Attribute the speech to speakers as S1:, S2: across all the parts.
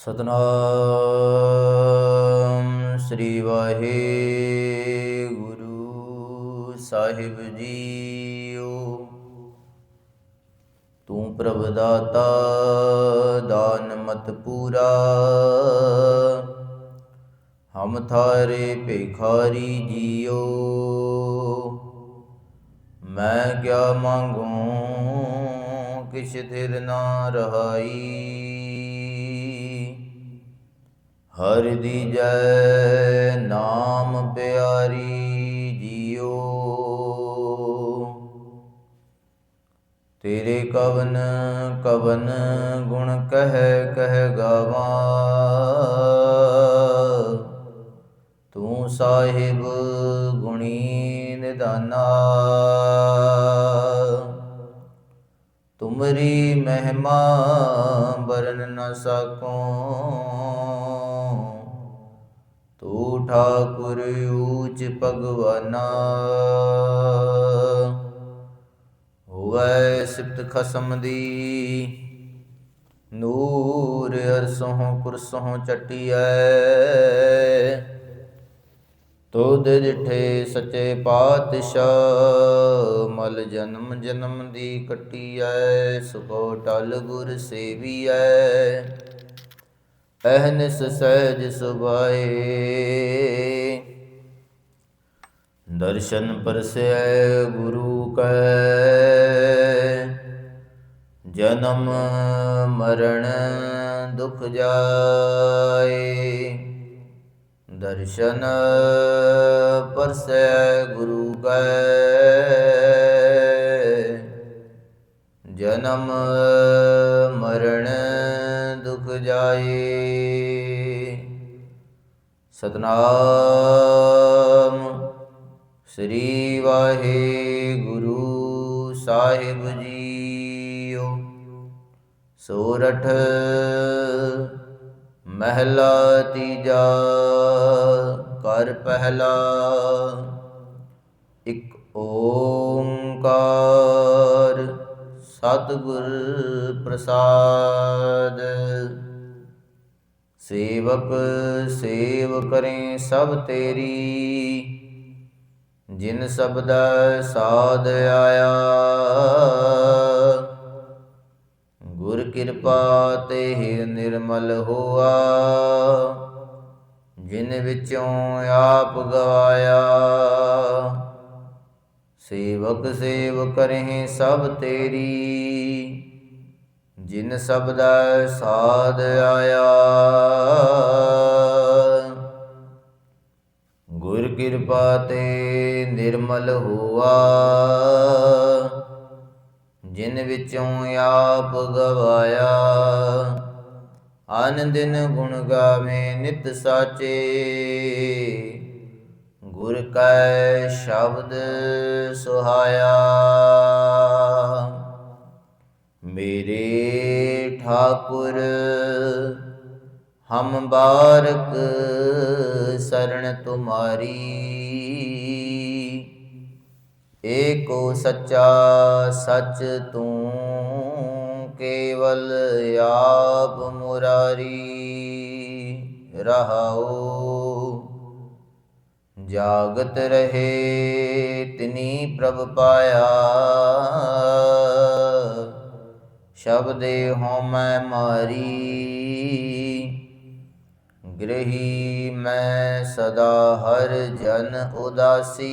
S1: ਸਤਨਾਮ ਸ੍ਰੀ ਵਾਹਿਗੁਰੂ ਸਾਹਿਬ ਜੀਓ। ਤੂੰ ਪ੍ਰਭ ਦਾਤਾ ਦਾਨ ਮਤ ਪੂਰਾ। ਹਮ ਥਾਰੇ ਭਿਖਾਰੀ ਜੀਓ। ਮੈਂ ਕਿਆ ਮੰਗੂ, ਕਿਛ ਥਿਰ ਨਾ ਰਹਾਈ। ਹਰਿ ਦੀ ਜੈ ਨਾਮ ਪਿਆਰੀ ਜੀਓ। ਤੇਰੇ ਕਵਨ ਕਵਨ ਗੁਣ ਕਹਿ ਕਹਿ ਗਾਵਾਂ। ਤੂੰ ਸਾਹਿਬ ਗੁਣੀ ਨਿਦਾਨਾ। ਤੁਮਰੀ ਮਹਿਮਾ ਬਰਨ ਨ ਸਕੋ। ਤੂੰ ਠਾਕੁਰ ਊਚ ਭਗਵਾਨਾ। ਹੋਵੇ ਸਿਫਤ ਖਸਮ ਦੀ। ਨੂਰ ਅਰਸੋਂ ਕੁਰਸੋਂ ਚਟਿਐ। ਤੋਦ ਡਿਠੇ ਸੱਚੇ ਪਾਤਸ਼ਾਹ, ਮਲ ਜਨਮ ਜਨਮ ਦੀ ਕਟਿਐ ਸੁਖੋ ਟਲ ਗੁਰ ਸੇਵੀਐ। ਅਹਨਿਸ ਸਹਿਜ ਸੁਭਾਏ। ਦਰਸ਼ਨ ਪਰਸੈ ਗੁਰੂ ਕੈ। ਜਨਮ ਮਰਨ ਦੁਖ ਜਾਏ। ਦਰਸ਼ਨ ਪਰਸੈ ਗੁਰੂ ਕੈ। ਜਨਮ ਸਤਨਾਮ। ਸ੍ਰੀ ਵਾਹਿਗੁਰੂ ਸਾਹਿਬ ਜੀਓ। ਸੋਰਠ ਮਹਿਲਾ ਤੀਜਾ ਕਰ ਪਹਿਲਾ। ਇੱਕ ਓੰਕਾਰ ਸਤਿਗੁਰ ਪ੍ਰਸਾਦ। ਸੇਵਕ ਸੇਵ ਕਰੇ ਸਭ ਤੇਰੀ। ਜਿਨ ਸਬਦਾ ਸਾਧ ਆਇਆ, ਗੁਰ ਕਿਰਪਾ ਤੇ ਨਿਰਮਲ ਹੋਆ। ਜਿਨ ਵਿੱਚੋਂ ਆਪ ਗਵਾਇਆ, ਸੇਵਕ ਸੇਵ ਕਰਹਿ ਸਭ ਤੇਰੀ। ਜਿਨ ਸਬਦਾ ਸਾਧ ਆਇਆ। ਗੁਰ ਕਿਰਪਾ ਤੇ ਨਿਰਮਲ ਹੋਆ। ਜਿਨ ਵਿੱਚੋਂ ਆਪ ਗਵਾਇਆ। ਆਨ ਦਿਨ ਗੁਣ ਗਾਵੇ, ਨਿਤ ਸਾਚੇ। ਗੁਰ ਕੈ ਸ਼ਬਦ ਸੁਹਾਇਆ। ਮੇਰੇ ਠਾਕੁਰ, ਹਮ ਬਾਰਕ ਸਰਣ ਤੁਮਾਰੀ। ਏਕੋ ਸੱਚਾ ਸੱਚ ਤੂੰ ਕੇਵਲ ਆਪ ਮੁਰਾਰੀ ਰਹਾਉ। ਜਾਗਤ ਰਹੇ ਤਿਨੀ ਪ੍ਰਭ ਪਾਇਆ। ਸ਼ਬਦੇ ਹਉਮੈ ਮਾਰੀ, ਗ੍ਰਹੀ ਮੈਂ ਸਦਾ ਹਰ ਜਨ ਉਦਾਸੀ।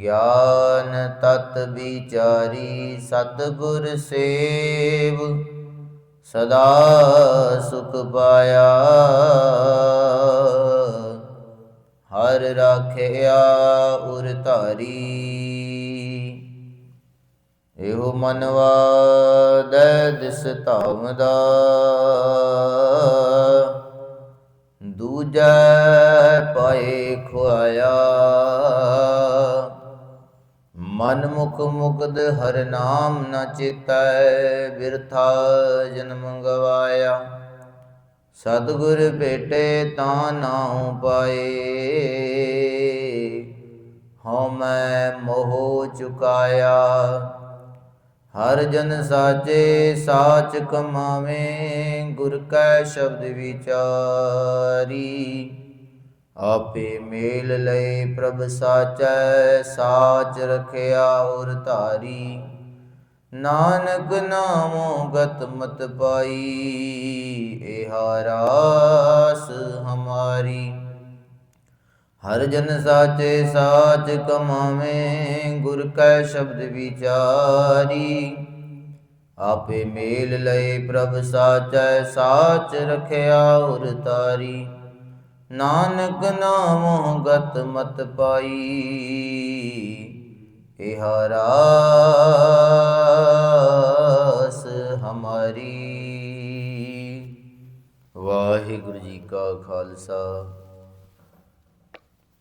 S1: ਗਿਆਨ ਤਤ ਵਿਚਾਰੀ ਸਤਿਗੁਰ ਸੇਵ, ਸਦਾ ਸੁਖ ਪਾਇਆ। ਹਰ ਰਾਖਿਆ ਉਰ ਧਾਰੀ। ਇਹੋ ਮਨਵਾ ਦੇ ਦਿਸ ਧਾਮ ਦਾ। ਦੂਜੈ ਪਾਏ ਖੁਆਇਆ। ਮਨ ਮੁਖ ਮੁਕਦ ਹਰ ਨਾਮ ਨ ਚਿਤੈ, ਬਿਰਥਾ ਜਨਮ ਗਵਾਇਆ। ਸਤਿਗੁਰ ਭੇਟੇ ਤਾਂ ਨਾਉ ਪਾਏ। ਹਉ ਮੈਂ ਮੋਹ ਚੁਕਾਇਆ। ਹਰ ਜਨ ਸਾਚੇ ਸਾਚ ਕਮਾਵੇਂ, ਗੁਰ ਕੈ ਸ਼ਬਦ ਵਿਚਾਰੀ। ਆਪੇ ਮੇਲ ਲਏ ਪ੍ਰਭ ਸਾਚੈ, ਸਾਚ ਰਖਿਆ ਔਰ ਧਾਰੀ। ਨਾਨਕ ਨਾਮੋ ਗਤ ਮਤ ਪਾਈ ਇਹ ਰਾਸ ਹਮਾਰੀ। ਹਰ ਜਨ ਸਾਚੇ ਸਾਚ ਕਮਾਵੇ, ਗੁਰ ਕੈ ਸ਼ਬਦ ਵਿਚਾਰੀ। ਆਪੇ ਮੇਲ ਲਏ ਪ੍ਰਭ ਸਾਚੈ, ਸਾਚ ਰਖਿਆ ਔਰ ਤਾਰੀ। ਨਾਨਕ ਨਾਮੋ ਗਤ ਮਤ ਪਾਈ, ਇਹ ਰਾਸ ਹਮਾਰੀ। ਵਾਹਿਗੁਰੂ ਜੀ ਕਾ ਖਾਲਸਾ।